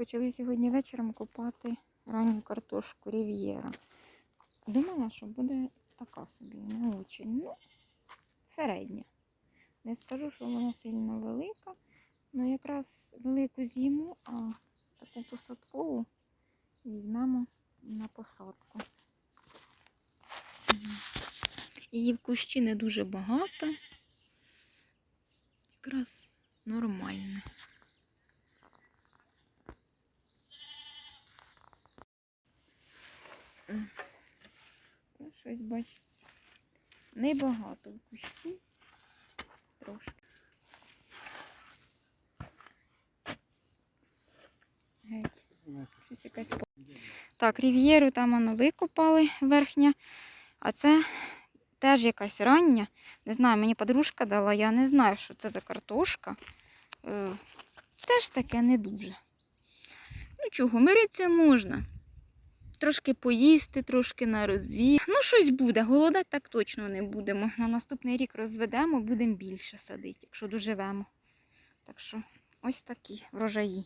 почали сьогодні вечором копати ранню картошку Рів'єра. Думала, що буде така собі, не очень. Ну, середня. Не скажу, що вона сильно велика, але якраз велику з'їму, а таку посадкову візьмемо на посадку. Її в кущі не дуже багато. Якраз нормально. Ну, Щось бач. Небагато в кущі. Трошки. Геть. Щось якась. Так, рів'єру там воно викопали верхня. А це теж якась рання. Не знаю, мені подружка дала, я не знаю, що це за картошка. Е, теж таке не дуже. Ну чого, миритися можна. Трошки поїсти, трошки на розвій. Ну, щось буде. Голодати так точно не будемо. На наступний рік розведемо, будемо більше садити, якщо доживемо. Так що ось такі врожаї.